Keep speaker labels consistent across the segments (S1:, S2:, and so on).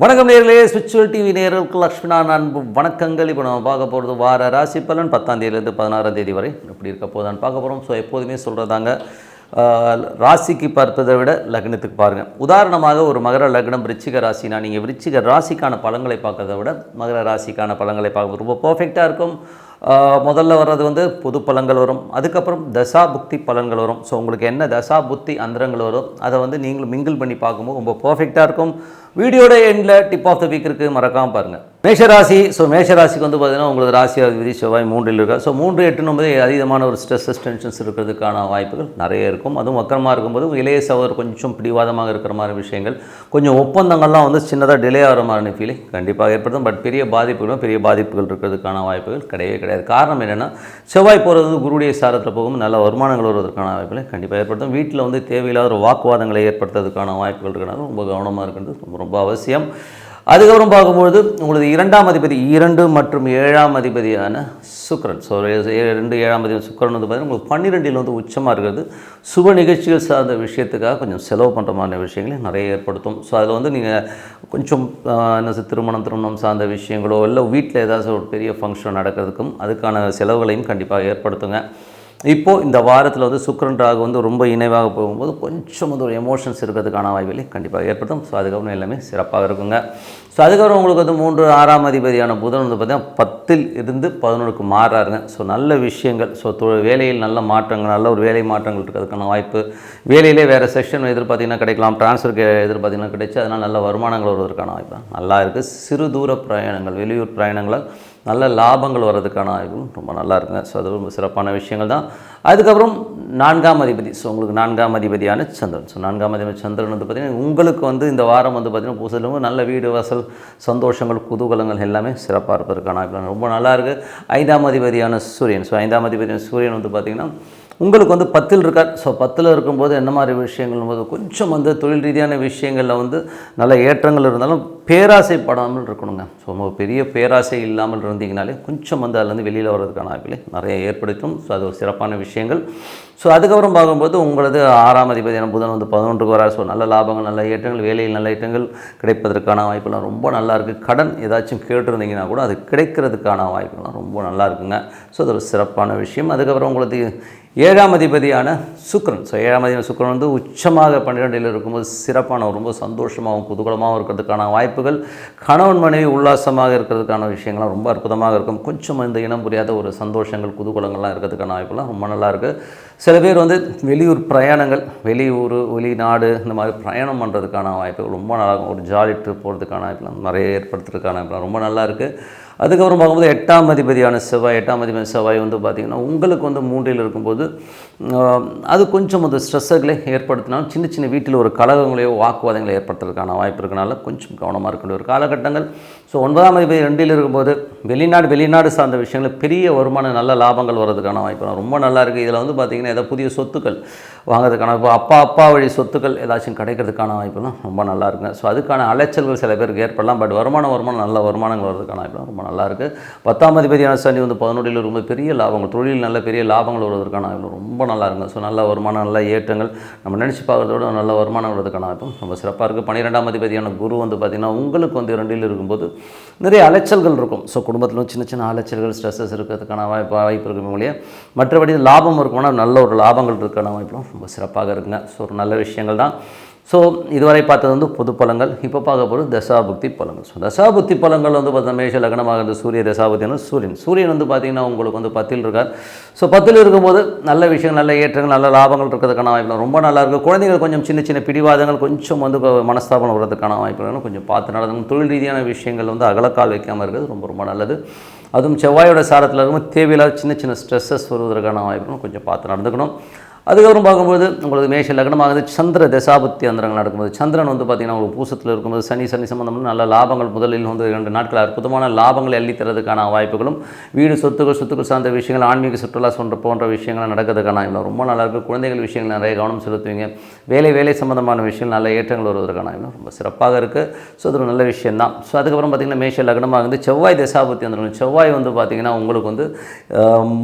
S1: வணக்கம் நேர்களே spiritual TV நேர்களுக்கு லக்ஷ்மணா அன்பு வணக்கங்கள். இப்போ நம்ம பார்க்க போகிறது வார ராசி பலன் பத்தாம் தேதியிலேருந்து பதினாறாம் தேதி வரை எப்படி இருக்க போதான்னு பார்க்க போகிறோம் ஸோ எப்போதுமே சொல்கிறதாங்க ராசிக்கு பார்ப்பதை விட லக்னத்துக்கு பாருங்கள் உதாரணமாக ஒரு மகர லக்னம் விருச்சிக ராசினா நீங்கள் விருச்சிக ராசிக்கான பலன்களை பார்க்கறத விட மகர ராசிக்கான பலன்களை பார்க்க ரொம்ப பர்ஃபெக்டாக இருக்கும். முதல்ல வர்றது வந்து பொது பலன்கள் வரும். அதுக்கப்புறம் தசா புக்தி பலன்கள் வரும். ஸோ உங்களுக்கு என்ன தசா புத்தி அந்தரங்கள் வரும் அதை வந்து நீங்களும் மிங்கிள் பண்ணி பார்க்கும்போது ரொம்ப பர்ஃபெக்டாக இருக்கும். வீடியோட எண்டில் டிப் ஆஃப் த வீக் இருக்குது மறக்காமல் பாருங்கள் மேஷராசி ஸோ மேஷராசிக்கு வந்து பார்த்தீங்கன்னா உங்களுக்கு ராசி விதி செவ்வாய் மூன்றில் இருக்கா ஸோ மூன்று எட்டு ஒன்பது அதிகமான ஒரு ஸ்ட்ரெஸ்ஸஸ் டென்ஷன்ஸ் இருக்கிறதுக்கான வாய்ப்புகள் நிறைய இருக்கும். அதுவும் வக்கரமாக இருக்கும்போது இளைய சகோதரர் கொஞ்சம் பிடிவாதமாக இருக்கிற மாதிரி விஷயங்கள் கொஞ்சம் ஒப்பந்தங்கள்லாம் வந்து சின்னதாக டிலே ஆகிற மாதிரி ஃபீலிங் கண்டிப்பாக ஏற்படுத்தும். பட் பெரிய பாதிப்புகளும் பெரிய பாதிப்புகள் இருக்கிறதுக்கான வாய்ப்புகள் கிடையவே கிடையாது. காரணம் என்னென்னா செவ்வாய் போகிறது வந்து குருடைய சாரத்தில் போகும். நல்ல வருமானங்கள் வருவதற்கான வாய்ப்புகளை கண்டிப்பாக ஏற்படுத்தும். வீட்டில் வந்து தேவையில்லாத ஒரு வாக்குவாதங்களை ஏற்படுத்துறதுக்கான வாய்ப்புகள் இருக்கிறனால ரொம்ப கவனமாக இருக்கிறது ரொம்ப ரொம்ப அவசியம். அதுக்கப்புறம் பார்க்கும்பொழுது உங்களுக்கு இரண்டாம் அதிபதி இரண்டு மற்றும் ஏழாம் அதிபதியான சுக்ரன் ஸோ ரெண்டு ஏழாம் அதிபதி சுக்கிரன் வந்து பார்த்தீங்கன்னா உங்களுக்கு பன்னிரெண்டில் வந்து உச்சமாக இருக்கிறது. சுப நிகழ்ச்சிகள் சார்ந்த விஷயத்துக்காக கொஞ்சம் செலவு பண்ணுற மாதிரி விஷயங்களையும் நிறைய ஏற்படுத்தும். ஸோ அதில் வந்து நீங்கள் கொஞ்சம் என்ன திருமணம் திருமணம் சார்ந்த விஷயங்களோ இல்லை வீட்டில் ஏதாச்சும் ஒரு பெரிய ஃபங்க்ஷன் நடக்கிறதுக்கும் அதுக்கான செலவுகளையும் கண்டிப்பாக ஏற்படுத்துங்க. இப்போது இந்த வாரத்தில் வந்து சுக்கரன் ராகு வந்து ரொம்ப இணைவாக போகும்போது கொஞ்சம் வந்து ஒரு எமோஷன்ஸ் இருக்கிறதுக்கான வாய்ப்புகளை கண்டிப்பாக ஏற்படுத்தும். ஸோ அதுக்கப்புறம் எல்லாமே சிறப்பாக இருக்குங்க. ஸோ அதுக்கப்புறம் உங்களுக்கு வந்து மூன்று ஆறாம் அதிபதியான புதன் வந்து பார்த்தீங்கன்னா பத்தில் இருந்து பதினொன்றுக்கு மாறாருங்க ஸோ நல்ல விஷயங்கள். ஸோ வேலையில் நல்ல மாற்றங்கள் நல்ல ஒரு வேலை மாற்றங்கள் இருக்கிறதுக்கான வாய்ப்பு. வேலையிலே வேறு செக்ஷன் எதிர்பார்த்திங்கன்னா கிடைக்கலாம். ட்ரான்ஸ்ஃபருக்கு எதிர்பார்த்திங்கன்னா கிடைச்சி அதனால் நல்ல வருமானங்கள் வருவதற்கான வாய்ப்பு நல்லா இருக்குது சிறு தூர பிரயாணங்கள் வெளியூர் பிரயாணங்களால் நல்ல லாபங்கள் வர்றதுக்கான வாய்ப்புகளும் ரொம்ப நல்லா இருக்குங்க. ஸோ அது ரொம்ப சிறப்பான விஷயங்கள் தான். அதுக்கப்புறம் நான்காம் அதிபதி. ஸோ உங்களுக்கு நான்காம் அதிபதியான சந்திரன். ஸோ நான்காம் அதிபதி சந்திரன் வந்து பார்த்திங்கன்னா உங்களுக்கு வந்து இந்த வாரம் வந்து பார்த்திங்கன்னா பூசலும் நல்ல வீடு வாசல் சந்தோஷங்கள் குதூகலங்கள் எல்லாமே சிறப்பாக இருப்பதற்கான வாய்ப்பு ரொம்ப நல்லா இருக்குது ஐந்தாம் அதிபதியான சூரியன். ஸோ ஐந்தாம் அதிபதியான சூரியன் வந்து பார்த்திங்கன்னா உங்களுக்கு வந்து பத்தில் இருக்கார் ஸோ பத்தில் இருக்கும்போது என்ன மாதிரி விஷயங்கள்? போது கொஞ்சம் வந்து தொழில் ரீதியான விஷயங்களில் வந்து நல்ல ஏற்றங்கள் இருந்தாலும் பேராசைப்படாமல் இருக்கணுங்க. ஸோ ரொம்ப பெரிய பேராசை இல்லாமல் இருந்தீங்கனாலே கொஞ்சம் வந்து அதுலேருந்து வெளியில் வர்றதுக்கான வாய்ப்புகளை நிறைய ஏற்படுத்தும். ஸோ அது ஒரு சிறப்பான விஷயங்கள். ஸோ அதுக்கப்புறம் பார்க்கும்போது உங்களது ஆறாம் அதிபதியான புதன் வந்து பதினொன்றுக்கு வரார். ஸோ நல்ல லாபங்கள் நல்ல ஏற்றங்கள் வேலையில் நல்ல ஏற்றங்கள் கிடைப்பதற்கான வாய்ப்புலாம் ரொம்ப நல்லா இருக்குது கடன் ஏதாச்சும் கேட்டிருந்தீங்கன்னா கூட அது கிடைக்கிறதுக்கான வாய்ப்புலாம் ரொம்ப நல்லா இருக்குங்க. ஸோ அது ஒரு சிறப்பான விஷயம். அதுக்கப்புறம் உங்களுக்கு ஏழாம் அதிபதியான சுக்ரன். ஸோ ஏழாம் அதிபதி சுக்ரன் வந்து உச்சமாக பன்னிரெண்டில் இருக்கும்போது சிறப்பான ரொம்ப சந்தோஷமாகவும் குதூகலமாகவும் இருக்கிறதுக்கான வாய்ப்புகள் கணவன் மனைவி உல்லாசமாக இருக்கிறதுக்கான விஷயங்கள்லாம் ரொம்ப அற்புதமாக இருக்கும். கொஞ்சம் இந்த இனம் புரியாத ஒரு சந்தோஷங்கள் குதூகலங்கள்லாம் இருக்கிறதுக்கான வாய்ப்புலாம் ரொம்ப நல்லா இருக்குது சில பேர் வந்து வெளியூர் பிரயாணங்கள் வெளியூர் வெளிநாடு இந்த மாதிரி பிரயாணம் பண்ணுறதுக்கான வாய்ப்புகள் ரொம்ப நல்லா இருக்கும். ஒரு ஜாலி ட்ரிப் போகிறதுக்கான வாய்ப்புலாம் நிறைய ஏற்படுத்துறதுக்கான வாய்ப்புலாம் ரொம்ப நல்லா இருக்குது அதுக்கப்புறம் பார்க்கும்போது எட்டாம் அதிபதியான செவ்வாய் எட்டாம் அதிபதி செவ்வாய் வந்து பார்த்திங்கன்னா உங்களுக்கு வந்து மூன்றில் இருக்கும்போது அது கொஞ்சம் அந்த ஸ்ட்ரெஸ்ஸுகளை ஏற்படுத்தினாலும் சின்ன சின்ன வீட்டில் ஒரு கலகங்களையோ வாக்குவாதங்களை ஏற்படுத்துறதுக்கான வாய்ப்பு இருக்கனால கொஞ்சம் கவனமாக இருக்க வேண்டிய ஒரு காலகட்டங்கள். ஸோ ஒன்பதாம் அதிபதி ரெண்டில் இருக்கும்போது வெளிநாடு வெளிநாடு சார்ந்த விஷயங்கள் பெரிய வருமான நல்ல லாபங்கள் வர்றதுக்கான வாய்ப்பு ரொம்ப நல்லா இருக்குது இதில் வந்து பார்த்திங்கன்னா ஏதாவது புதிய சொத்துக்கள் வாங்குறதுக்கான இப்போ அப்பா அப்பா வழி சொத்துக்கள் ஏதாச்சும் கிடைக்கிறதுக்கான வாய்ப்புலாம் ரொம்ப நல்லா இருக்குங்க. ஸோ அதுக்கான அலைச்சல்கள் சில பேருக்கு ஏற்படலாம். பட் வருமான வருமானம் நல்ல வருமானங்கள் வர்றதுக்கான வாய்ப்புலாம் ரொம்ப நல்லா இருக்குது பத்தாம் அதிபதியான சனி வந்து பதினொன்றில் ரொம்ப பெரிய லாபங்கள் தொழில் நல்ல பெரிய லாபங்கள் வருவதற்கான வாய்ப்பு ரொம்ப நல்லா இருக்குங்க. ஸோ நல்ல வருமானம் நல்ல ஏற்றங்கள் நம்ம நினச்சி பார்க்குறதோட நல்ல வருமானம் வர்றதுக்கான வாய்ப்பும் ரொம்ப சிறப்பாக இருக்குது பன்னிரெண்டாம் அதிபதியான குரு வந்து பார்த்திங்கன்னா உங்களுக்கு வந்து இரண்டில் இருக்கும்போது நிறைய அலைச்சல்கள் இருக்கும். ஸோ குடும்பத்திலும் சின்ன சின்ன அலைச்சல்கள் ஸ்ட்ரெஸ்ஸஸ் இருக்கிறதுக்கான வாய்ப்பு வாய்ப்பு இருக்கும் இல்லையா மற்றபடி லாபம் இருக்கும்னா நல்ல ஒரு லாபங்கள் இருக்கிற வாய்ப்பும் ரொம்ப சிறப்பாக இருக்குங்க. ஸோ ஒரு நல்ல விஷயங்கள் தான். ஸோ இதுவரை பார்த்தது வந்து பொது பலங்கள் இப்போ பார்க்க போகிறது தசாபுக்தி பலங்கள் ஸோ தசாபுக்தி பலங்கள் வந்து பார்த்தீங்கன்னா மேஷ லக்னமாக இருந்த சூரிய தசாபுத்தினா சூரியன். சூரியன் வந்து பார்த்திங்கன்னா உங்களுக்கு வந்து பத்தில் இருக்கார். ஸோ பத்தில் இருக்கும்போது நல்ல விஷயங்கள் நல்ல ஏற்றங்கள் நல்ல லாபங்கள் இருக்கிறதுக்கான வாய்ப்பு ரொம்ப நல்லா இருக்குது குழந்தைகள் கொஞ்சம் சின்ன சின்ன பிடிவாதங்கள் கொஞ்சம் வந்து மனஸ்தாபனம் வர்றதுக்கான வாய்ப்புகள் கொஞ்சம் பார்த்து நடந்துங்க தொழில் ரீதியான விஷயங்கள் வந்து அகலக்கால் வைக்காமல் இருக்கிறது ரொம்ப ரொம்ப நல்லது. அதுவும் செவ்வாயோட சாரத்தில் இருக்கும்போது தேவையில்லாத சின்ன சின்ன ஸ்ட்ரெஸ்ஸஸ் வருவதற்கான வாய்ப்புகளும் கொஞ்சம் பார்த்து நடந்துக்கணும். அதுக்கப்புறம் பார்க்கும்போது உங்களுக்கு மேஷ லக்னமாகுது. சந்திர தசாபுத்தி அந்தரங்கள் நடக்கும்போது. சந்திரன் வந்து பார்த்திங்கன்னா உங்களுக்கு பூசத்தில் இருக்கும்போது சனி சனி சம்பந்தம்னு நல்ல லாபங்கள் முதலில் வந்து இரண்டு நாட்கள் அற்புதமான லாபங்களை அள்ளித்தரதுக்கான வாய்ப்புகளும் வீடு சொத்துக்கள் சொத்துக்கள் சார்ந்த விஷயங்கள் ஆன்மீக சுற்றுலா போன்ற போன்ற விஷயங்கள் நடக்கிறதுக்கான இல்லை ரொம்ப நல்லாயிருக்கும் குழந்தைகள் விஷயங்கள் நிறைய கவனம் செலுத்துவீங்க. வேலை வேலை சம்பந்தமான விஷயங்கள் நல்ல ஏற்றங்கள் வருவதற்கான இல்லை ரொம்ப சிறப்பாக இருக்குது ஸோ அது ஒரு நல்ல விஷயம் தான் ஸோ அதுக்கப்புறம் பார்த்திங்கன்னா மேஷ லக்னமாக வந்து செவ்வாய் தசாபுத்தி அந்த செவ்வாய் வந்து பார்த்திங்கன்னா உங்களுக்கு வந்து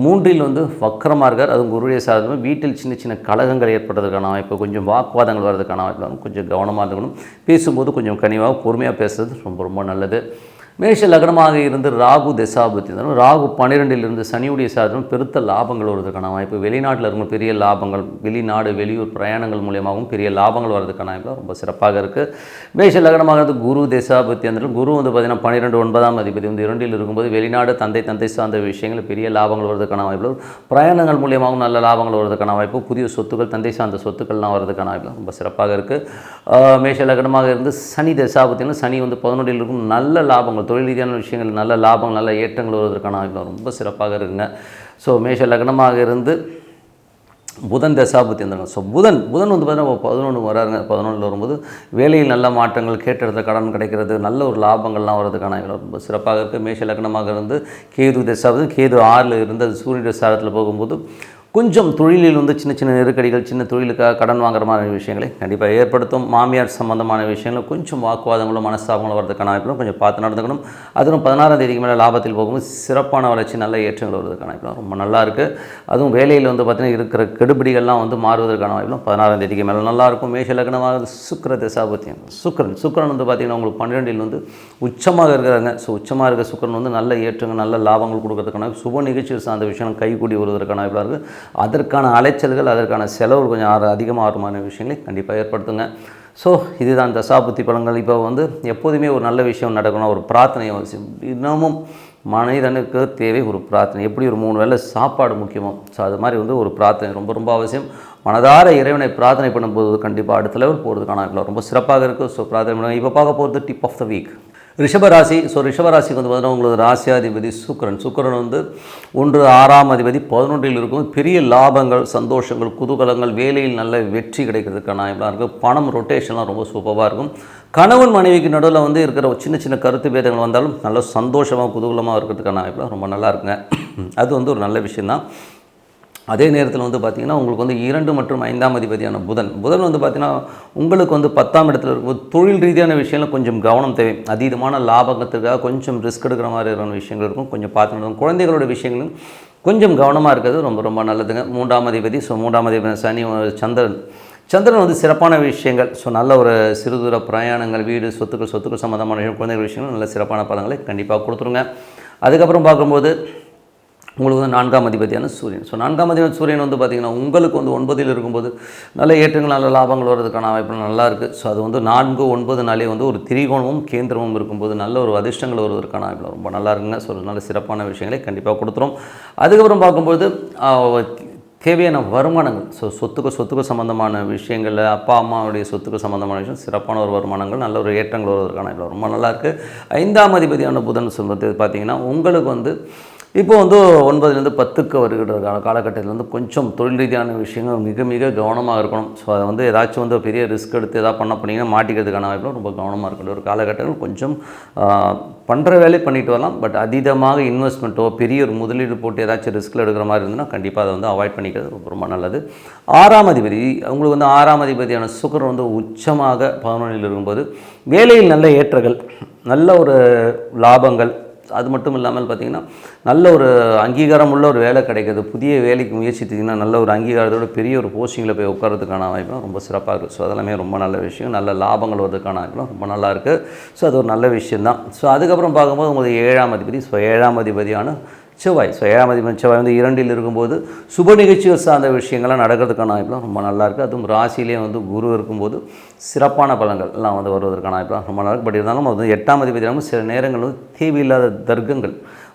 S1: மூன்றில் வந்து வக்கரமாக இருக்கார். அதுவும் குருடைய சாதனம் வீட்டில் சின்ன சின்ன சின்ன கழகங்கள் ஏற்படுறதுக்கான வாய்ப்பு கொஞ்சம் வாக்குவாதங்கள் வர்றதுக்கான வாய்ப்பு கொஞ்சம் கவனமாக இருக்கணும். பேசும்போது கொஞ்சம் கனிவாக பொறுமையாக பேசுறது ரொம்ப ரொம்ப நல்லது. மேஷ லக்னமாக இருந்து ராகு தசாபுத்தி ராகு பன்னிரெண்டிலிருந்து சனியுடைய சாதனம் பெருத்த லாபங்கள் வருவதற்கான வாய்ப்பு. வெளிநாட்டில் இருக்கும் பெரிய லாபங்கள் வெளிநாடு வெளியூர் பிரயாணங்கள் மூலியமாகவும் பெரிய லாபங்கள் வர்றதுக்கான வாய்ப்பு ரொம்ப சிறப்பாக இருக்குது மேஷ லக்னமாக இருந்து குரு தசாபுத்தி இருந்தாலும் குரு வந்து பார்த்திங்கன்னா பன்னிரெண்டு ஒன்பதாம் அதிபதி வந்து இரண்டில் இருக்கும்போது வெளிநாடு தந்தை தந்தை சார்ந்த விஷயங்கள் பெரிய லாபங்கள் வருவதற்கான வாய்ப்பு. பிரயாணங்கள் மூலியமாகவும் நல்ல லாபங்கள் வருவதற்கான வாய்ப்பு. புதிய சொத்துக்கள் தந்தை சார்ந்த சொத்துக்கள்லாம் வரதுக்கான வாய்ப்பு ரொம்ப சிறப்பாக இருக்குது மேஷ லக்னமாக இருந்து சனி தசாபத்தினா சனி வந்து பதினொன்றில் இருக்கும் நல்ல லாபங்கள் தொழில் ரீதியான விஷயங்கள் நல்ல லாபங்கள் நல்ல ஏற்றங்கள் வருவதற்கான வாய்ப்பு ரொம்ப சிறப்பாக இருக்குங்க. ஸோ மேஷ லக்னமாக இருந்து புதன் தசாபுத்தி இருந்தாங்க ஸோ புதன் புதன் வந்து பார்த்தீங்கன்னா பதினொன்று வராருங்க. பதினொன்றில் வரும்போது வேலையில் நல்ல மாற்றங்கள் கேட்ட இடத்துல கடன் கிடைக்கிறது நல்ல ஒரு லாபங்கள்லாம் வர்றதுக்கான ரொம்ப சிறப்பாக இருக்குது மேஷ லக்னமாக இருந்து கேது தசாபுத்தி கேது ஆறில் இருந்து அது சூரிய சாரத்தில் போகும்போது கொஞ்சம் தொழிலில் வந்து சின்ன சின்ன நெருக்கடிகள் சின்ன தொழிலுக்காக கடன் வாங்குற மாதிரி விஷயங்களை கண்டிப்பாக ஏற்படுத்தும். மாமியார் சம்பந்தமான விஷயங்களும் கொஞ்சம் வாக்குவாதங்களும் மனஸ்தாபங்களும் வரதுக்கான வாய்ப்புகளும் கொஞ்சம் பார்த்து நடந்துக்கணும். அதுவும் பதினாறாம் தேதிக்கு மேலே லாபத்தில் போகும்போது சிறப்பான வளர்ச்சி நல்ல ஏற்றங்கள் வருவதற்கான வாய்ப்புகளும் ரொம்ப நல்லா இருக்குது அதுவும் வேலையில் வந்து பார்த்திங்கன்னா இருக்கிற கெடுபிடிகள்லாம் வந்து மாறுவதற்கான வாய்ப்புலாம் பதினாறாம் தேதிக்கு மேலே நல்லா இருக்கும். மேஷ லக்னமாக சுக்கர தசாபத்தியம் சுக்கரன் சுக்கரன் வந்து பார்த்திங்கன்னா உங்களுக்கு பன்னிரெண்டில் வந்து உச்சமாக இருக்கிறாங்க. ஸோ உச்சமாக இருக்கிற சுக்கரன் வந்து நல்ல ஏற்றங்கள் நல்ல லாபங்கள் கொடுக்கறதுக்கான சுப நிகழ்ச்சிகள் சார்ந்த விஷயம் கைகூடி வருவதற்கான வாய்ப்பாக இருக்குது அதற்கான அலைச்சல்கள் அதற்கான செலவு கொஞ்சம் ஆறு அதிகமாக விஷயங்களை கண்டிப்பாக ஏற்படுத்துங்க. ஸோ இதுதான் தசாபுத்தி பலன்கள் இப்போ வந்து எப்போதுமே ஒரு நல்ல விஷயம் நடக்கணும் ஒரு பிரார்த்தனை அவசியம் இன்னமும் மனிதனுக்கு தேவை ஒரு பிரார்த்தனை. எப்படி ஒரு மூணு வேளை சாப்பாடு முக்கியமோ ஸோ அது மாதிரி வந்து ஒரு பிரார்த்தனை ரொம்ப ரொம்ப அவசியம். மனதார இறைவனை பிரார்த்தனை பண்ணும்போது கண்டிப்பாக அடுத்த லெவல் போகிறதுக்கான ரொம்ப சிறப்பாக இருக்குது ஸோ பிரார்த்தனை பண்ணுவாங்க இப்போ பார்க்க போகிறது டிப் ஆஃப் த வீக் ரிஷபராசி ஸோ ரிஷபராசிக்கு வந்து பார்த்தீங்கன்னா உங்களது ராசியாதிபதி சுக்கரன். சுக்கரன் வந்து ஒன்று ஆறாம் அதிபதி பதினொன்றில் இருக்கும். பெரிய லாபங்கள் சந்தோஷங்கள் குதூகலங்கள் வேலையில் நல்ல வெற்றி கிடைக்கிறதுக்கான வாய்ப்பாக இருக்குது பணம் ரொட்டேஷன்லாம் ரொம்ப சூப்பராக இருக்கும். கணவன் மனைவிக்கு நடுவில் வந்து இருக்கிற சின்ன சின்ன கருத்து பேதங்கள் வந்தாலும் நல்ல சந்தோஷமாக குதூகலமாக இருக்கிறதுக்கான வாய்ப்புலாம் ரொம்ப நல்லா இருக்குங்க. அது வந்து ஒரு நல்ல விஷயந்தான் அதே நேரத்தில் வந்து பார்த்திங்கன்னா உங்களுக்கு வந்து இரண்டு மற்றும் ஐந்தாம் அதிபதியான புதன். புதன் வந்து பார்த்திங்கன்னா உங்களுக்கு வந்து பத்தாம் இடத்துல இருக்கும் தொழில் ரீதியான விஷயங்கள் கொஞ்சம் கவனம் தேவை. அதீதமான லாபகத்துக்காக கொஞ்சம் ரிஸ்க் எடுக்கிற மாதிரி இருக்கிற விஷயங்கள் இருக்கும். கொஞ்சம் பார்த்துருக்கும் குழந்தைகளோட விஷயங்களும் கொஞ்சம் கவனமாக இருக்கிறது ரொம்ப ரொம்ப நல்லதுங்க. மூன்றாம் அதிபதி ஸோ மூன்றாம் அதிபதி சனி சந்திரன். சந்திரன் வந்து சிறப்பான விஷயங்கள். ஸோ நல்ல ஒரு சிறுதூர பிரயாணங்கள் வீடு சொத்துக்கள் சொத்துக்கள் சம்மந்தமான குழந்தைகள் விஷயங்கள் நல்ல சிறப்பான பலங்களை கண்டிப்பாக கொடுத்துருங்க. அதுக்கப்புறம் பார்க்கும்போது உங்களுக்கு வந்து நான்காம் அதிபதியான சூரியன். ஸோ நான்காம் அதிபதி சூரியன் வந்து பார்த்திங்கன்னா உங்களுக்கு வந்து ஒன்பதில் இருக்கும்போது நல்ல ஏற்றங்கள் நல்ல லாபங்கள் வர்றதுக்கான வாய்ப்பு நல்லா இருக்குது ஸோ அது வந்து நான்கு ஒன்பது நாளே வந்து ஒரு திரிகோணமும் கேந்திரமும் இருக்கும்போது நல்ல ஒரு அதிர்ஷ்டங்கள் வருவதற்கான வாய்ப்பு ரொம்ப நல்லா இருக்குங்க. ஸோ நல்ல சிறப்பான விஷயங்களை கண்டிப்பாக கொடுத்துரும். அதுக்கப்புறம் பார்க்கும்போது தேவையான வருமானங்கள். ஸோ சொத்துக்கு சொத்துக்கு சம்மந்தமான விஷயங்களில் அப்பா அம்மாவுடைய சொத்துக்கு சம்மந்தமான விஷயம் சிறப்பான ஒரு வருமானங்கள் நல்ல ஒரு ஏற்றங்கள் வருவதற்கான ரொம்ப நல்லாயிருக்கு ஐந்தாம் அதிபதியான புதன் சொல்வது பார்த்திங்கன்னா உங்களுக்கு வந்து இப்போ வந்து ஒன்பதுலேருந்து பத்துக்கு வருகிற கால காலகட்டத்தில் வந்து கொஞ்சம் தொழில் ரீதியான விஷயங்கள் மிக மிக கவனமாக இருக்கணும். ஸோ அதை வந்து ஏதாச்சும் வந்து பெரிய ரிஸ்க் எடுத்து எதாவது பண்ண போனீங்கன்னா மாட்டிக்கிறதுக்கான வாய்ப்பு ரொம்ப கவனமாக இருக்கணும். ஒரு காலகட்டத்தில் கொஞ்சம் பண்ணுற வேலையை பண்ணிட்டு வரலாம். பட் அதீதமாக இன்வெஸ்ட்மெண்ட்டோ பெரிய ஒரு முதலீடு போட்டு ஏதாச்சும் ரிஸ்கில் எடுக்கிற மாதிரி இருந்ததுன்னா கண்டிப்பாக அதை வந்து அவாய்ட் பண்ணிக்கிறது ரொம்ப ரொம்ப நல்லது. ஆறாம் அதிபதி உங்களுக்கு வந்து ஆறாம் அதிபதியான சுகர் வந்து உச்சமாக பதினொன்றில் இருக்கும்போது வேலையில் நல்ல ஏற்றங்கள் நல்ல ஒரு லாபங்கள் அது மட்டும் இல்லாமல் பார்த்தீங்கன்னா நல்ல ஒரு அங்கீகாரம் உள்ள ஒரு வேலை கிடைக்கிது. புதிய வேலைக்கு முயற்சித்தீங்கன்னா நல்ல ஒரு அங்கீகாரத்தோட பெரிய ஒரு போஸ்டிங்கில் போய் உட்காரதுக்கான வாய்ப்புலாம் ரொம்ப சிறப்பாக இருக்குது ஸோ அதெல்லாமே ரொம்ப நல்ல விஷயம். நல்ல லாபங்கள் வருவதற்கான வாய்ப்புலாம் ரொம்ப நல்லா இருக்குது ஸோ அது ஒரு நல்ல விஷயந்தான் ஸோ அதுக்கப்புறம் பார்க்கும்போது உங்களுக்கு ஏழாம் அதிபதி. ஸோ ஏழாம் அதிபதியான செவ்வாய். ஸோ ஏழாம் அதிபதி செவ்வாய் வந்து இரண்டில் இருக்கும்போது சுப நிகழ்ச்சிகள் சார்ந்த விஷயங்கள்லாம் நடக்கிறதுக்கான வாய்ப்புலாம் ரொம்ப நல்லா அதுவும் ராசியிலே வந்து குரு இருக்கும்போது சிறப்பான பலன்கள் எல்லாம் வந்து வருவதற்கான வாய்ப்புலாம் ரொம்ப நல்லாயிருக்கு பட் இருந்தாலும் அது வந்து எட்டாம் அதிபதி சில நேரங்கள் வந்து தேவையில்லாத தர்க்கங்கள்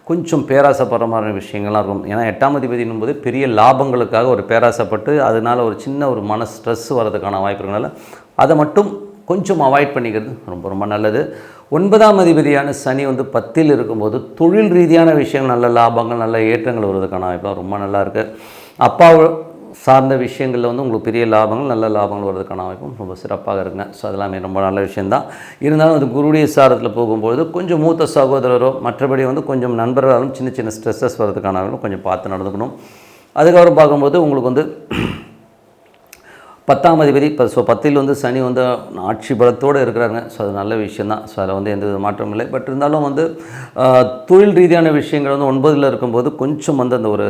S1: கொஞ்சம் பேராசைப்படுற மாதிரி விஷயங்கள்லாம் இருக்கும். ஏன்னா எட்டாம் அதிபதினும் போது பெரிய லாபங்களுக்காக ஒரு பேராசைப்பட்டு அதனால் ஒரு சின்ன ஒரு மன ஸ்ட்ரெஸ் வரதுக்கான வாய்ப்பு இருக்கனால அதை மட்டும் கொஞ்சம் அவாய்ட் பண்ணிக்கிறது ரொம்ப ரொம்ப நல்லது. ஒன்பதாம் அதிபதியான சனி வந்து பத்தில் இருக்கும்போது தொழில் ரீதியான விஷயங்கள் நல்ல லாபங்கள் நல்ல ஏற்றங்கள் வருவதற்கான வாய்ப்பு ரொம்ப நல்லா இருக்குது அப்பா சார்ந்த விஷயங்களில் வந்து உங்களுக்கு பெரிய லாபங்கள் நல்ல லாபங்கள் வர்றதுக்கான வாய்ப்பும் ரொம்ப சிறப்பாக இருக்குங்க. ஸோ அதெல்லாமே ரொம்ப நல்ல விஷயந்தான் இருந்தாலும் அது குருடைய சாரத்தில் போகும்பொழுது கொஞ்சம் மூத்த சகோதரரோ மற்றபடி வந்து கொஞ்சம் நண்பர்களாலும் சின்ன சின்ன ஸ்ட்ரெஸ்ஸஸ் வர்றதுக்கான கொஞ்சம் பார்த்து நடந்துக்கணும். அதுக்கப்புறம் பார்க்கும்போது உங்களுக்கு வந்து பத்தாம் அதிபதி இப்போ ஸோ பத்தில் வந்து சனி வந்து ஆட்சி பலத்தோடு இருக்கிறாங்க ஸோ அது நல்ல விஷயந்தான். ஸோ அதில் வந்து எந்த வித மாற்றமும் இல்லை. பட் இருந்தாலும் வந்து தொழில் ரீதியான விஷயங்கள் வந்து ஒன்பதில் இருக்கும்போது கொஞ்சம் வந்து அந்த ஒரு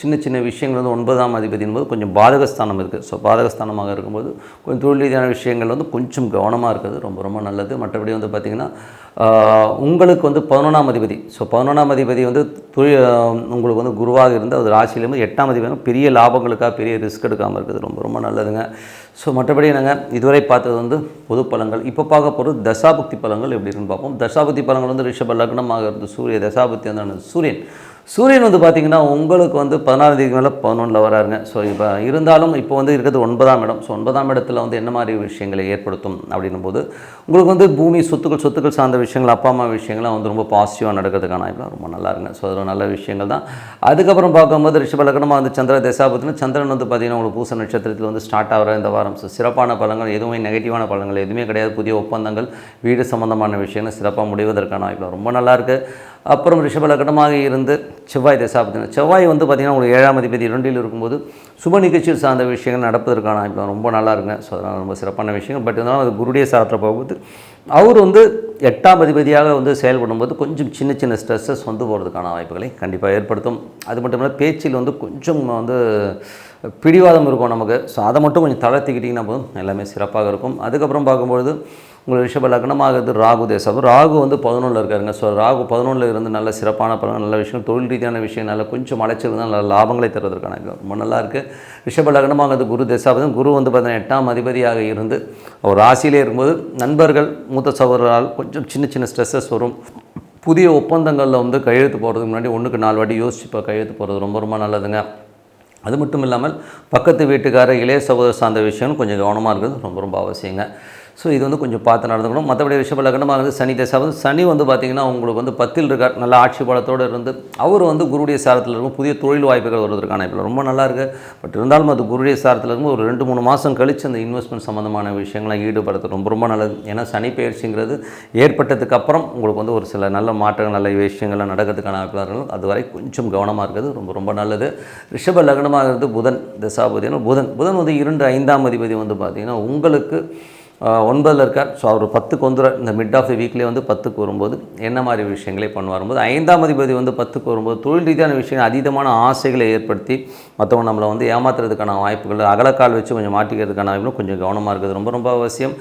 S1: சின்ன சின்ன விஷயங்கள் வந்து ஒன்பதாம் அதிபதியின் போது கொஞ்சம் பாதகஸ்தானம் இருக்குது ஸோ பாதகஸ்தானமாக இருக்கும்போது கொஞ்சம் தொழில் ரீதியான விஷயங்கள் வந்து கொஞ்சம் கவனமாக இருக்குது ரொம்ப ரொம்ப நல்லது. மற்றபடி வந்து பார்த்திங்கன்னா உங்களுக்கு வந்து பதினொன்றாம் அதிபதி. ஸோ பதினொன்றாம் அதிபதி வந்து தொழில் உங்களுக்கு வந்து குருவாக இருந்து அது ராசியிலேருந்து எட்டாம் அதிபதி பெரிய லாபங்களுக்காக பெரிய ரிஸ்க் எடுக்காமல் இருக்குது ரொம்ப ரொம்ப நல்லதுங்க. ஸோ மற்றபடி நாங்கள் இதுவரை பார்த்தது வந்து பொது பலங்கள் இப்போ பார்க்க போகிறது தசாபக்தி பலங்கள் எப்படி இருக்குன்னு பார்ப்போம். தசாபக்தி பலங்கள் வந்து ரிஷப லக்னமாக இருந்து சூரிய தசாபக்தி வந்து சூரியன். சூரியன் வந்து பார்த்திங்கன்னா உங்களுக்கு வந்து பதினாறு தேதி மேலே பதினொன்றில் வராருங்க. ஸோ இப்போ இருந்தாலும் இப்போ வந்து இருக்கிறது ஒன்பதாம் இடம். ஸோ ஒன்பதாம் இடத்துல வந்து என்ன மாதிரி விஷயங்களை ஏற்படுத்தும் அப்படின்னும் போது உங்களுக்கு வந்து பூமி சொத்துக்கள் சொத்துக்கள் சார்ந்த விஷயங்கள் அப்பா அம்மா விஷயங்கள்லாம் வந்து ரொம்ப பாசிட்டிவாக நடக்கிறதுக்கான வாய்ப்புலாம் ரொம்ப நல்லா இருங்க ஸோ அதில் நல்ல விஷயங்கள் தான். அதுக்கப்புறம் பார்க்கும்போது ரிஷபலக்கணமாக வந்து சந்திர தசாபத்தினா சந்திரன் வந்து பார்த்திங்கன்னா உங்களுக்கு பூச நட்சத்திரத்தில் வந்து ஸ்டார்ட் ஆகிற இந்த வாரம். ஸோ சிறப்பான பலங்கள் எதுவுமே நெகட்டிவான பலங்கள் எதுவுமே கிடையாது. புதிய ஒப்பந்தங்கள் வீடு சம்மந்தமான விஷயங்கள் சிறப்பாக முடிவதற்கான வாய்ப்பு ரொம்ப நல்லா இருக்குது அப்புறம் ரிஷப லக்னமாக இருந்து செவ்வாய் தசாபத்தின செவ்வாய் வந்து பார்த்திங்கன்னா உங்களுக்கு ஏழாம் அதிபதி இரண்டில் இருக்கும்போது சுப நிகழ்ச்சியில் சார்ந்த விஷயங்கள் நடப்பதற்கான வாய்ப்பு ரொம்ப நல்லா இருங்க ஸோ அதனால் ரொம்ப சிறப்பான விஷயங்கள். பட் இருந்தாலும் அது குருடைய சாரத்தில் போகும்போது அவர் வந்து எட்டாம் அதிபதியாக வந்து செயல்படும்போது கொஞ்சம் சின்ன சின்ன ஸ்ட்ரெஸ்ஸஸ் வந்து போகிறதுக்கான வாய்ப்புகளை கண்டிப்பாக ஏற்படுத்தும். அது மட்டும் இல்லை பேச்சில் வந்து கொஞ்சம் வந்து பிடிவாதம் இருக்கும் நமக்கு. ஸோ அதை மட்டும் கொஞ்சம் தளர்த்திக்கிட்டிங்கன்னா போதும் எல்லாமே சிறப்பாக இருக்கும். அதுக்கப்புறம் பார்க்கும்பொழுது உங்களுக்கு ரிஷப லக்னமாகிறது ராகு தேசம். ராகு வந்து பதினொன்றில் இருக்காருங்க. ஸோ ராகு பதினொன்றில் இருந்து நல்ல சிறப்பான பலன் நல்ல விஷயம் தொழில் ரீதியான விஷயம் நல்ல கொஞ்சம் அலைச்சல் நல்ல லாபங்களை தருவதற்கான ரொம்ப நல்லா இருக்குது ரிஷப லக்னமாகிறது குரு தேசாபதம் குரு வந்து பார்த்தீங்கன்னா எட்டாம் அதிபதியாக இருந்து அவர் ராசியிலே இருக்கும்போது நண்பர்கள் மூத்த சகோதரரால் கொஞ்சம் சின்ன சின்ன ஸ்ட்ரெஸ்ஸஸ் வரும். புதிய ஒப்பந்தங்களில் வந்து கையெழுத்து போகிறதுக்கு முன்னாடி ஒன்றுக்கு நாலு வாட்டி யோசிச்சு இப்போ கையெழுத்து போகிறது ரொம்ப ரொம்ப நல்லதுங்க. அது மட்டும் இல்லாமல் பக்கத்து வீட்டுக்கார இளைய சகோதரர் சார்ந்த விஷயம் கொஞ்சம் கவனமாக இருக்கிறது ரொம்ப ரொம்ப அவசியங்க. ஸோ இது வந்து கொஞ்சம் பார்த்து நடந்துக்கணும். மற்றபடி ரிஷப லக்னமாக இருந்து சனி தசாவது சனி வந்து பார்த்திங்கன்னா உங்களுக்கு வந்து பத்தில் இருக்கார். நல்ல ஆட்சி பலத்தோடு இருந்து அவர் வந்து குருடைய சாரத்தில் இருக்கும். புதிய தொழில் வாய்ப்புகள் வருவதற்கான இப்போ ரொம்ப நல்லா இருக்குது பட் இருந்தாலும் அது குருடைய சாரத்தில் இருக்கும் ஒரு ரெண்டு மூணு மாதம் கழித்து அந்த இன்வெஸ்ட்மெண்ட் சம்மந்தமான விஷயங்கள்லாம் ஈடுபடுறது ரொம்ப ரொம்ப நல்லது. ஏன்னா சனி பயிற்சிங்கிறது ஏற்பட்டதுக்கு அப்புறம் உங்களுக்கு வந்து ஒரு சில நல்ல மாற்றங்கள் நல்ல விஷயங்கள்லாம் நடக்கிறதுக்கான வாய்ப்புகள் இருக்கும் அதுவரை கொஞ்சம் கவனமாக இருக்கிறது ரொம்ப ரொம்ப நல்லது. ரிஷப லக்னமாக இருந்து புதன் தசாபதினா புதன். புதன் வந்து இரண்டு ஐந்தாம் அதிபதி வந்து பார்த்திங்கன்னா உங்களுக்கு ஒன்பதில் இருக்கார். ஸோ அவர் பத்துக்கு வந்துற இந்த மிட் ஆஃப் த வீக்லேயே வந்து பத்துக்கு வரும்போது என்ன மாதிரி விஷயங்களே பண்ணுவார் போது ஐந்தாம் அதிபதி வந்து பத்துக்கு வரும்போது தொழில் ரீதியான விஷயங்கள் அதீதமான ஆசைகளை ஏற்படுத்தி மற்றவங்க நம்மளை வந்து ஏமாத்துறதுக்கான வாய்ப்புகள் அகலக்கால் வச்சு கொஞ்சம் மாட்டிக்கிறதுக்கான வாய்ப்புகளும் கொஞ்சம் கவனமாக இருக்குது ரொம்ப ரொம்ப அவசியம்.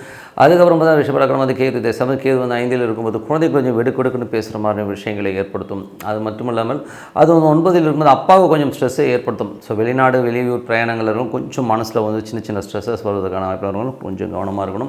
S1: அதுக்கப்புறம் தான் ரிஷபலக்கணம் வந்து கேது தேசம் கேது வந்து ஐந்தில் இருக்கும்போது குழந்தை கொஞ்சம் வெடுக்கெடுக்குன்னு பேசுகிற மாதிரி விஷயங்களை ஏற்படுத்தும். அது மட்டும் இல்லாமல் அது வந்து ஒன்பதில் இருக்கும்போது அப்பாவுக்கு கொஞ்சம் ஸ்ட்ரெஸ்ஸை ஏற்படுத்தும். ஸோ வெளிநாடு வெளியூர் பிரயாணங்கள் இருக்கும் கொஞ்சம் மனசில் வந்து சின்ன சின்ன ஸ்ட்ரெஸ்ஸஸ் வருவதற்கான வாய்ப்பு கொஞ்சம் கவனமாக இருக்கணும்.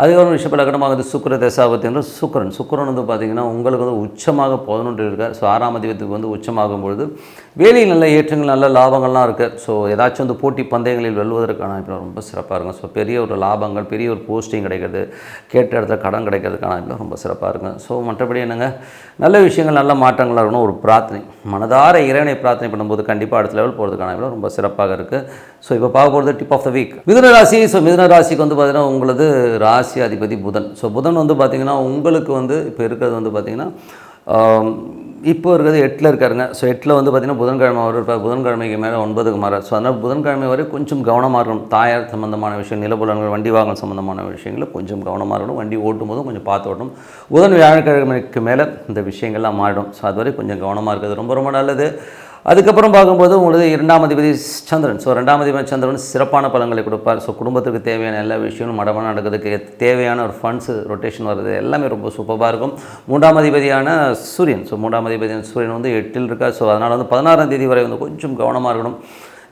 S1: அதுக்கப்புறம் ரிஷப லக்னமாக வந்து சுக்கர தசாபத்தி என்று சுக்கரன். சுக்கரன் வந்து பார்த்திங்கன்னா உங்களுக்கு வந்து உச்சமாக பதினொன்று இருக்கார். ஸோ ஆறாம் அதிபத்துக்கு வந்து உச்சமாகும் பொழுது வேலையில் நல்ல ஏற்றங்கள் நல்ல லாபங்கள்லாம் இருக்குது ஸோ ஏதாச்சும் வந்து போட்டி பந்தயங்களில் வெல்வதற்கான இப்போ ரொம்ப சிறப்பாக இருக்கும். ஸோ பெரிய ஒரு லாபங்கள் பெரிய ஒரு போஸ்டிங் கிடைக்கிறது கேட்ட இடத்துல கடன் கிடைக்கிறதுக்கான இப்போ ரொம்ப சிறப்பாக இருக்கும். ஸோ மற்றபடி என்னங்க? நல்ல விஷயங்கள் நல்ல மாற்றங்களாக இருக்கணும். ஒரு பிரார்த்தனை. மனதார இறைவனை பிரார்த்தனை பண்ணும்போது கண்டிப்பாக அடுத்த லெவல் போகிறதுக்கான இப்போ ரொம்ப சிறப்பாக இருக்குது ஸோ இப்போ பார்க்க போகிறது டிப் ஆஃப் த வீக் மிதுன ராசி. ஸோ மிதுன ராசிக்கு வந்து பார்த்தீங்கன்னா உங்களது ராசி அதிபதி புதன். ஸோ புதன் வந்து பார்த்திங்கன்னா உங்களுக்கு வந்து இப்போ இருக்கிறது வந்து பார்த்திங்கன்னா இப்போ இருக்கிறது எட்டில் இருக்காருங்க. ஸோ எட்டில் வந்து பார்த்திங்கன்னா புதன்கிழமை அவர் இருப்பார். புதன்கிழமைக்கு மேலே ஒன்பதுக்கு மாற ஸோ அதனால் புதன்கிழமை வரை கொஞ்சம் கவனமாக இருக்கணும். தாயார் சம்மந்தமான விஷயம் நிலப்புலன்கள் வண்டி வாகனம் சம்மந்தமான விஷயங்களில் கொஞ்சம் கவனமாக இருக்கணும். வண்டி ஓட்டும் போதும் கொஞ்சம் பார்த்து ஓட்டணும். புதன் வியாழக்கிழமைக்கு மேலே இந்த விஷயங்கள்லாம் மாறிடும். ஸோ அதுவரை கொஞ்சம் கவனமாக இருக்கிறது ரொம்ப ரொம்ப நல்லது. அதுக்கப்புறம் பார்க்கும்போது உங்களுக்கு இரண்டாம் அதிபதி சந்திரன். ஸோ ரெண்டாம் அதிபதி சந்திரன் சிறப்பான பலன்களை கொடுப்பார். ஸோ குடும்பத்துக்கு தேவையான எல்லா விஷயமும் மடமான நடக்கிறதுக்கு தேவையான ஒரு ஃபண்ட்ஸு ரொட்டேஷன் வர்றது எல்லாமே ரொம்ப சூப்பராக இருக்கும். மூன்றாம் அதிபதியான சூரியன். ஸோ மூன்றாம் அதிபதியான சூரியன் வந்து எட்டில் இருக்கார். ஸோ அதனால் வந்து பதினாறாம் தேதி வரை வந்து கொஞ்சம் கவனமாக இருக்கணும்.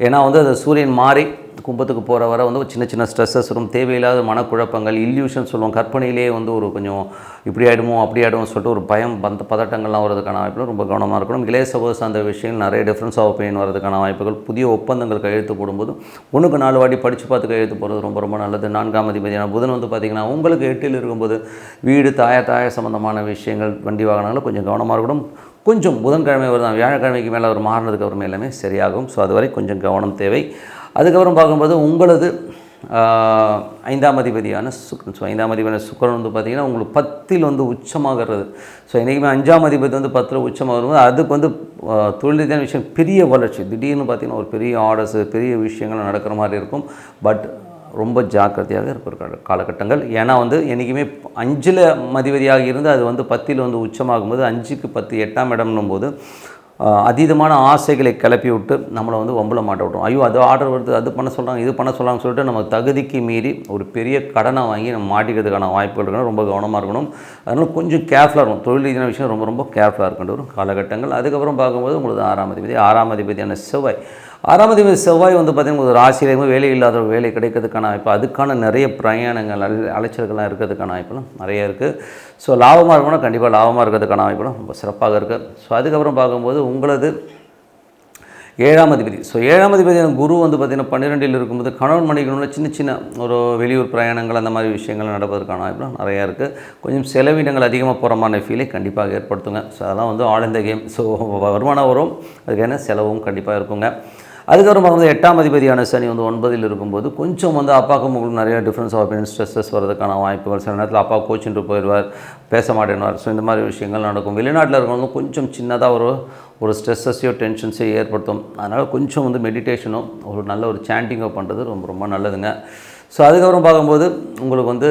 S1: ஏன்னா வந்து அந்த சூரியன் மாறி கும்பத்துக்கு போகிற வரை வந்து சின்ன சின்ன ஸ்ட்ரெஸ்ஸஸ் வரும். தேவையில்லாத மனக்குழப்பங்கள் இல்யூஷன் சொல்லுவோம். கற்பனையிலேயே வந்து ஒரு கொஞ்சம் இப்படி ஆகிடுமோ அப்படி ஆகிடுமோ சொல்லிட்டு ஒரு பயம் பந்த பதட்டங்கள்லாம் வரதுக்கான வாய்ப்புகள் ரொம்ப கவனமாக இருக்கணும். இளைய சகோதர சார்ந்த விஷயங்கள் நிறைய டிஃப்ரென்ஸ் ஆஃப் ஒப்பீனியன் வரதுக்கான வாய்ப்புகள் புதிய ஒப்பந்தங்கள் கையெழுத்து போடும்போது ஒன்றுக்கு நாலு வாட்டி படித்து பார்த்து கையெழுத்து போடுறது ரொம்ப ரொம்ப நல்லது. நான்காம் அதிபதியான புதன் வந்து பார்த்திங்கன்னா உங்களுக்கு எட்டில் இருக்கும்போது வீடு தாய தாய சம்மந்தமான விஷயங்கள் வண்டி வாகனங்கள் கொஞ்சம் கவனமாக இருக்கணும். கொஞ்சம் புதன்கிழமை வருதான் வியாழக்கிழமைக்கு மேலே அவர் மாறினதுக்கு அப்புறமே எல்லாமே சரியாகும். ஸோ அதுவரை கொஞ்சம் கவனம் தேவை. அதுக்கப்புறம் பார்க்கும்போது உங்களது ஐந்தாம் அதிபதியான சுக்ரன் ஸோ ஐந்தாம் அதிபதியான சுக்கரன் வந்து பார்த்திங்கன்னா உங்களுக்கு பத்தில் வந்து உச்சமாகிறது. ஸோ என்றைக்குமே அஞ்சாம் அதிபதி வந்து பத்தில் உச்சமாக வரும்போது அதுக்கு வந்து தொழில்தான தொழில் ரீதியான விஷயம் பெரிய வளர்ச்சி. திடீர்னு பார்த்திங்கன்னா ஒரு பெரிய ஆர்டர்ஸு பெரிய விஷயங்கள் நடக்கிற மாதிரி இருக்கும். பட் ரொம்ப ஜாக்கிரதையாக இருக்கிற காலகட்டங்கள். ஏன்னா வந்து என்றைக்குமே அஞ்சில் மதிவதியாக இருந்து அது வந்து பத்தில் வந்து உச்சமாகும்போது அஞ்சுக்கு பத்து எட்டாம் இடம்னும் போது அதீதமான ஆசைகளை கிளப்பி விட்டு நம்மளை வந்து வம்புல மாட்ட விட்டோம் ஐயோ அது ஆர்டர் வருது அது பண்ண சொல்கிறாங்க இது பண்ண சொல்கிறாங்கன்னு சொல்லிட்டு நம்ம தகுதிக்கு மீறி ஒரு பெரிய கடனை வாங்கி நம்ம மாட்டிக்கிறதுக்கான வாய்ப்புகள் இருக்கணும். ரொம்ப கவனமாக இருக்கணும். அதனால் கொஞ்சம் கேர்ஃபுல்லாக இருக்கும் தொழில் ரீதியான விஷயம் ரொம்ப ரொம்ப கேர்ஃபுல்லாக இருக்கின்ற ஒரு காலகட்டங்கள். அதுக்கப்புறம் பார்க்கும்போது உங்களுக்கு ஆறாம் அதிபதி ஆறாம் அதிபதியான செவ்வாய். ஆறாம் அதிபதி செவ்வாய் வந்து பார்த்திங்கன்னா ஒரு ராசியிலேயுமே வேலை இல்லாத வேலை கிடைக்கிறதுக்கான வாய்ப்பு. அதுக்கான நிறைய பிரயாணங்கள் அலை அலைச்சல்கள்லாம் இருக்கிறதுக்கான வாய்ப்புலாம் நிறைய இருக்குது ஸோ லாபமாக இருக்கணும் கண்டிப்பாக லாபமாக இருக்கிறதுக்கான வாய்ப்புலாம் ரொம்ப சிறப்பாக இருக்குது ஸோ அதுக்கப்புறம் பார்க்கும்போது உங்களது ஏழாம் அதிபதி. ஸோ ஏழாம் அதிபதியான குரு வந்து பார்த்திங்கன்னா பன்னிரெண்டில் இருக்கும்போது கணவன் மணிக்கணும்ல சின்ன சின்ன ஒரு வெளியூர் பிரயாணங்கள் அந்த மாதிரி விஷயங்கள் நடப்பதற்கான வாய்ப்புலாம் நிறையா இருக்குது கொஞ்சம் செலவினங்கள் அதிகமாக போகிற மாதிரி ஃபீலை கண்டிப்பாக ஏற்படுத்துங்க. ஸோ அதெல்லாம் வந்து ஆல் இந்த கேம். ஸோ வருமானம் வரும். அதுக்கான செலவும் கண்டிப்பாக இருக்குங்க. அதுக்கப்புறம் வந்து எட்டாம் அதிபதியான சனி வந்து ஒன்பதில் இருக்கும்போது கொஞ்சம் வந்து அப்பாவுக்கும் உங்களுக்கு நிறைய டிஃப்ரென்ஸ் ஆஃப் ஒப்பீனியன் ஸ்ட்ரெஸ்ஸஸ் வரதுக்கான வாய்ப்புகள் சில நேரத்தில் அப்பா கோச்சுட்டு போயிடுவார் பேச மாட்டேனார் ஸோ இந்த மாதிரி விஷயங்கள் நடக்கும். வெளிநாட்டில் இருக்கிறவங்க கொஞ்சம் சின்னதாக ஒரு ஒரு ஸ்ட்ரெஸ்ஸஸையோ டென்ஷன்ஸையோ ஏற்படுத்தும். அதனால் கொஞ்சம் வந்து மெடிடேஷனும் ஒரு நல்ல ஒரு சாண்டிங்கோ பண்ணுறது ரொம்ப ரொம்ப நல்லதுங்க. ஸோ அதுக்கப்புறம் பார்க்கும்போது உங்களுக்கு வந்து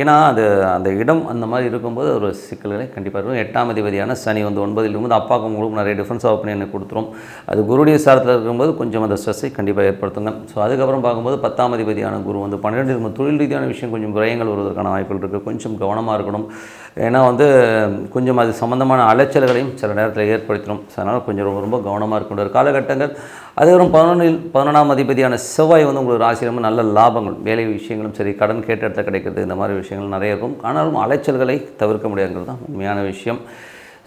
S1: ஏன்னா அது அந்த இடம் அந்த மாதிரி இருக்கும்போது ஒரு சிக்கல்களை கண்டிப்பாக இருக்கும். எட்டாம் அதிபதியான சனி வந்து ஒன்பதில் இருக்கும்போது அப்பாவுக்கு உங்களுக்கு நிறைய டிஃப்ரென்ஸ் ஆஃப் ஒப்பீனியன் கொடுத்துரும். அது குருடைய சாரத்தில் இருக்கும்போது கொஞ்சம் அந்த ஸ்ட்ரெஸ்ஸை கண்டிப்பாக ஏற்படுத்துங்க. ஸோ அதுக்கப்புறம் பார்க்கும்போது பத்தாம் அதிபதியான குரு வந்து பன்னிரெண்டு தொழில் ரீதியான விஷயம் கொஞ்சம் விரயங்கள் வருவதற்கான வாய்ப்புகள் இருக்குது கொஞ்சம் கவனமாக இருக்கணும். ஏன்னா வந்து கொஞ்சம் அது சம்மந்தமான அலைச்சல்களையும் சில நேரத்தில் ஏற்படுத்திடும். அதனால் கொஞ்சம் ரொம்ப ரொம்ப கவனமாக இருக்கின்ற ஒரு காலகட்டங்கள். அதுக்கப்புறம் பதினொன்றில் பதினொன்றாம் அதிபதியான செவ்வாய் வந்து உங்களுக்கு ராசியிலும் நல்ல லாபங்கள் வேலை விஷயங்களும் சரி கடன் கேட்ட இடத்துல கிடைக்கிறது இந்த மாதிரி விஷயங்கள் நிறைய இருக்கும். ஆனாலும் அலைச்சல்களை தவிர்க்க முடியாதுங்கிறது தான் உண்மையான விஷயம்.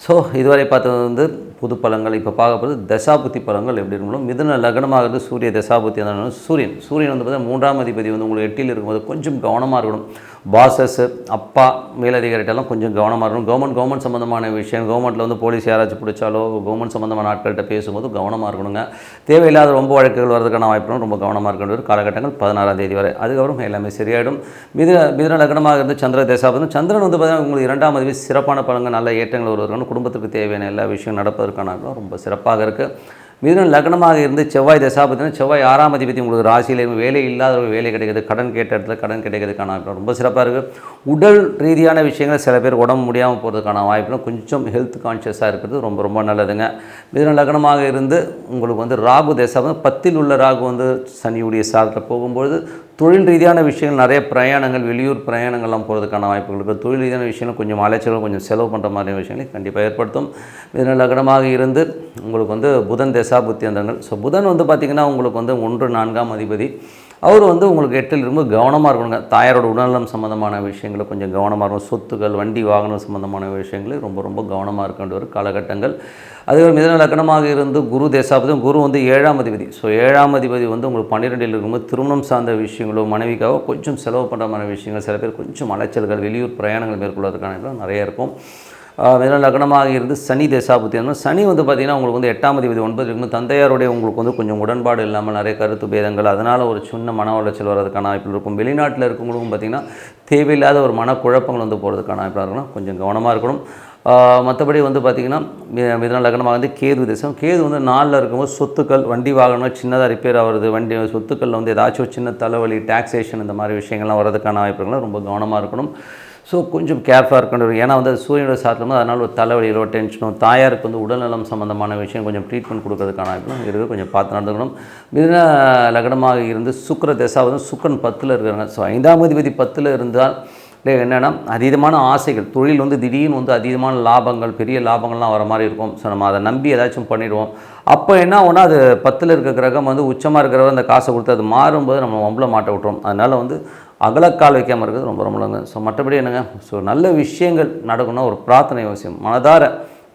S1: ஸோ இதுவரை பார்த்தது வந்து புது பழங்கள் இப்போ பார்க்க போகிறது தசாபுத்தி பழங்கள் எப்படி இருக்கணும் மிதுன லக்னமாகிறது சூரிய தசாபுத்தி அந்த சூரியன் சூரியன் வந்து பார்த்தீங்கன்னா மூன்றாம் அதிபதி வந்து உங்களுக்கு எட்டில் இருக்கும்போது கொஞ்சம் கவனமாக இருக்கணும். பாசஸ் அப்பா மேலதிகாரிட்டெல்லாம் கொஞ்சம் கவனமாக இருக்கணும். கவர்மெண்ட் கவர்மெண்ட் சம்மந்தமான விஷயம் கவர்மெண்ட்டில் வந்து போலீஸ் யாராச்சும் பிடிச்சாலோ கவர்மெண்ட் சம்மந்தமான ஆட்கள்கிட்ட பேசும்போது கவனமாக இருக்கணுங்க. தேவையில்லாத ரொம்ப வழக்குகள் வரதுக்கான வாய்ப்புகளும் ரொம்ப கவனமாக இருக்கின்ற ஒரு காலகட்டங்கள் பதினாறாம் தேதி வரை. அதுக்கப்புறம் எல்லாமே சரியாயிடும். மிதுன மிதுன லக்னமாக இருந்து சந்திர தேசாபதம் சந்திரன் வந்து பார்த்தீங்கன்னா உங்களுக்கு இரண்டாம் அதிபதி சிறப்பான பழங்கள் நல்ல ஏற்றங்கள் வருவதற்கான குடும்பத்துக்கு தேவையான எல்லா விஷயம் நடப்பதற்கு வாய்ப்புகளும் ரொம்ப சிறப்பாக இருக்குது மிதுன லக்னமாக இருந்து செவ்வாய் தசாபத்தினா செவ்வாய் ஆறாம் அதிபதி உங்களுக்கு ராசியில வேலை இல்லாத ஒரு வேலை கிடைக்கிறது கடன் கேட்ட இடத்துல கடன் கிடைக்கிறதுக்கான ரொம்ப சிறப்பாக இருக்குது உடல் ரீதியான விஷயங்கள் சில பேர் உடம்பு முடியாமல் போகிறதுக்கான வாய்ப்புலாம் கொஞ்சம் ஹெல்த் கான்ஷியஸாக இருக்கிறது ரொம்ப ரொம்ப நல்லதுங்க. மிதன லக்னமாக இருந்து உங்களுக்கு வந்து ராகு தசாபதம் பத்தில் உள்ள ராகு வந்து சனியுடைய சாதத்தில் போகும்பொழுது தொழில் ரீதியான விஷயங்கள் நிறைய பிரயாணங்கள் வெளியூர் பிரயாணங்கள்லாம் போகிறதுக்கான வாய்ப்புகள் இருக்குது. தொழில் ரீதியான விஷயங்கள் கொஞ்சம் அலைச்சலும் கொஞ்சம் செலவு பண்ணுற மாதிரி விஷயங்களை கண்டிப்பாக ஏற்படுத்தும். மிதுன லக்னமாக இருந்து உங்களுக்கு வந்து புதன் தசா புத்தியந்தங்கள் ஸோ புதன் வந்து பார்த்திங்கன்னா உங்களுக்கு வந்து ஒன்று நான்காம் அதிபதி. அவர் வந்து உங்களுக்கு எட்டில் ரொம்ப கவனமாக இருக்கணுங்க. தாயாரோட உடல்நலம் சம்மந்தமான விஷயங்களை கொஞ்சம் கவனமாக இருக்கணும். சொத்துக்கள் வண்டி வாகனம் சம்மந்தமான விஷயங்களை ரொம்ப ரொம்ப கவனமாக இருக்க வேண்டிய ஒரு காலகட்டங்கள். அதே ஒரு மிதன லக்னமாக இருந்து குரு தேசாபதம் குரு வந்து ஏழாம் அதிபதி. ஸோ ஏழாம் அதிபதி வந்து உங்களுக்கு பன்னிரெண்டில் இருக்கும்போது திருமணம் சார்ந்த விஷயங்களோ மனைவிக்காக கொஞ்சம் செலவு பண்ணுற மாதிரி விஷயங்கள் சில பேர் கொஞ்சம் அலைச்சல்கள் வெளியூர் பிரயாணங்கள் மேற்கொள்வதற்கான நிறைய இருக்கும். மிதன லக்னமாக இருந்து சனி தேசாபுத்தி. சனி வந்து பார்த்திங்கன்னா உங்களுக்கு வந்து எட்டாம் தேதி ஒன்பது இருக்கும் தந்தையாருடைய உங்களுக்கு வந்து கொஞ்சம் உடன்பாடு இல்லாமல் நிறைய கருத்து பேதங்கள். அதனால் ஒரு சின்ன மன உளைச்சல் வர்றதுக்கான வாய்ப்புகள் இருக்கும். வெளிநாட்டில் இருக்கவங்களுக்கும் பார்த்திங்கன்னா தேவையில்லாத ஒரு மனக்குழப்பங்கள் வந்து போகிறதுக்கான வாய்ப்பாக இருக்கணும். கொஞ்சம் கவனமாக இருக்கணும். மற்றபடி வந்து பார்த்திங்கன்னா மி- மிதன லக்னமாக வந்து கேது தேசம். கேது வந்து நாளில் இருக்கும்போது சொத்துக்கள் வண்டி வாகனம் சின்னதாக ரிப்பேர் ஆகிறது வண்டி சொத்துக்களில் வந்து ஏதாச்சும் ஒரு சின்ன தலைவலி டாக்ஸேஷன் இந்த மாதிரி விஷயங்கள்லாம் வர்றதுக்கான வாய்ப்புகள்லாம் ரொம்ப கவனமாக இருக்கணும். ஸோ கொஞ்சம் கேர்ஃபுல்லாக இருக்கணும். ஏன்னா வந்து அது சூரியனோட போது அதனால் ஒரு தலைவலிகளோ டென்ஷனோ தாயாருக்கு வந்து உடல்நலம் சம்மந்தமான விஷயம் கொஞ்சம் ட்ரீட்மெண்ட் கொடுக்கறதுக்கான இருக்குது கொஞ்சம் பார்த்து நடந்துக்கணும். மிதுன லக்னமாக இருந்து சுக்கர தசா வந்து சுக்கரன் பத்தில் இருக்கிறாங்க. ஸோ ஐந்தாம் அதிபதி பத்தில் இருந்தால் இல்லை என்னென்னா அதீதமான ஆசைகள் தொழில் வந்து திடீர்னு வந்து அதீதமான லாபங்கள் பெரிய லாபங்கள்லாம் வர மாதிரி இருக்கும். ஸோ நம்ம அதை நம்பி ஏதாச்சும் பண்ணிடுவோம். அப்போ என்ன ஆகும்னா அது பத்தில் இருக்கிற கிரகம் வந்து உச்சமாக இருக்கிறவர் அந்த காசை கொடுத்து அது மாறும்போது நம்ம ஒம்பளை மாட்ட விட்டுரும். அதனால் வந்து அகலக்கால் வைக்காமல் இருக்கிறது ரொம்ப ரொம்ப நல்லது. ஸோ மற்றபடி என்னங்க? ஸோ நல்ல விஷயங்கள் நடக்கணும்னா ஒரு பிரார்த்தனை அவசியம். மனதார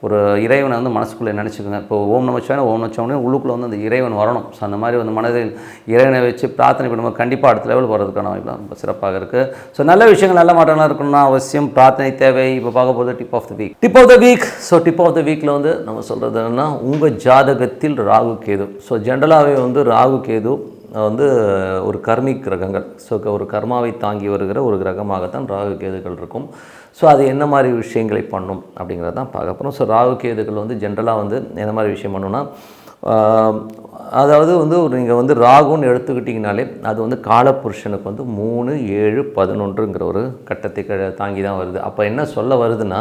S1: ஒரு இறைவனை வந்து மனசுக்குள்ளே நினச்சிக்கோங்க. இப்போ ஓம் நமச்சிவாயன ஓம் நமச்சிவாயனே உள்ளுக்குள்ளே வந்து அந்த இறைவன் வரணும். ஸோ அந்த மாதிரி வந்து மனதில் இறைவனை வச்சு பிரார்த்தனை பண்ணும்போது கண்டிப்பாக அடுத்த லெவல் வரதுக்கான வாய்ப்பு ரொம்ப சிறப்பாக இருக்குது ஸோ நல்ல விஷயங்கள் நல்ல மாற்றங்களாக இருக்கணும்னா அவசியம். பிரார்த்தனை தேவை. இப்போ பார்க்க போகிறது tip of the week tip of the week so tip of the வீக்கில் வந்து நம்ம சொல்கிறது என்னென்னா உங்கள் ஜாதகத்தில் ராகு கேது. ஸோ ஜென்ரலாகவே வந்து ராகு கேது வந்து ஒரு கர்மி கிரகங்கள். ஸோ ஒரு கர்மாவை தாங்கி வருகிற ஒரு கிரகமாகத்தான் ராகு கேதுகள் இருக்கும். ஸோ அது என்ன மாதிரி விஷயங்களை பண்ணும் அப்படிங்கிறது தான் பார்க்க போகிறோம் ஸோ ராகு கேதுகள் வந்து ஜென்ரலாக வந்து என்ன மாதிரி விஷயம் பண்ணுன்னா அதாவது வந்து நீங்கள் வந்து ராகுன்னு எடுத்துக்கிட்டிங்கனாலே அது வந்து காலப்புருஷனுக்கு வந்து மூணு ஏழு பதினொன்றுங்கிற ஒரு கட்டத்தை தாங்கி தான் வருது. அப்போ என்ன சொல்ல வருதுன்னா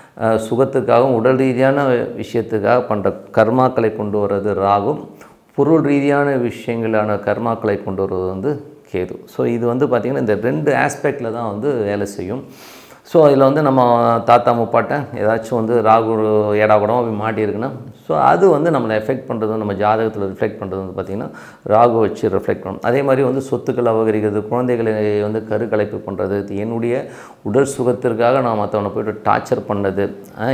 S1: சுகத்துக்காகவும் உடல் ரீதியான விஷயத்துக்காக பண்ணுற கர்மாக்களை கொண்டு வர்றது ராகும். பொருள் ரீதியான விஷயங்களான கர்மாக்களை கொண்டு வர்றது வந்து கேது. ஸோ இது வந்து பார்த்திங்கன்னா இந்த ரெண்டு ஆஸ்பெக்டில் தான் வந்து வேலை செய்யும். ஸோ அதில் வந்து நம்ம தாத்தா முப்பாட்டை ஏதாச்சும் வந்து ராகு ஏடா கூட அப்படி மாட்டியிருக்குன்னா ஸோ அது வந்து நம்மளை எஃபெக்ட் பண்ணுறது நம்ம ஜாதகத்தில் ரிஃப்ளெக்ட் பண்ணுறது வந்து பார்த்திங்கன்னா ராகு வச்சு ரிஃப்ளெக்ட் பண்ணும் அதே மாதிரி வந்து சொத்துக்கள் அபகரிக்கிறது குழந்தைகளை வந்து கருக்கலைப்பு பண்ணுறது என்னுடைய உடல் சுகத்திற்காக நான் மற்றவனை போய்ட்டு டார்ச்சர் பண்ணது.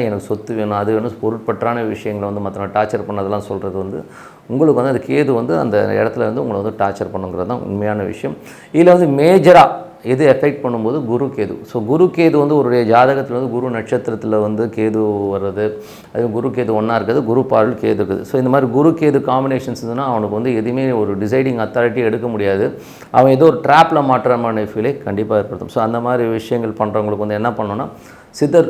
S1: எனக்கு சொத்து வேணும் அது வேணும் பொருட்பற்றான விஷயங்களை வந்து மற்றவனை டார்ச்சர் பண்ணதெல்லாம் சொல்கிறது வந்து உங்களுக்கு வந்து அந்த கேது வந்து அந்த இடத்துல வந்து உங்களை வந்து டார்ச்சர் பண்ணுங்கிறது தான் உண்மையான விஷயம். இதில் வந்து மேஜராக எது எஃபெக்ட் பண்ணும்போது குரு கேது. ஸோ குரு கேது வந்து ஒரு ஜாதகத்தில் வந்து குரு நட்சத்திரத்தில் வந்து கேது வர்றது அது குரு கேது ஒன்றா இருக்குது குரு பாடல் கேது இருக்குது. ஸோ இந்த மாதிரி குரு கேது காம்பினேஷன்ஸ் இருந்ததுன்னா அவனுக்கு வந்து எதுவுமே ஒரு டிசைடிங் அத்தாரிட்டி எடுக்க முடியாது. அவன் ஏதோ ஒரு ட்ராப்பில் மாற்றமான ஃபீலே கண்டிப்பாக ஏற்படுத்தும். ஸோ அந்த மாதிரி விஷயங்கள் பண்ணுறவங்களுக்கு வந்து என்ன பண்ணோன்னா சித்தர்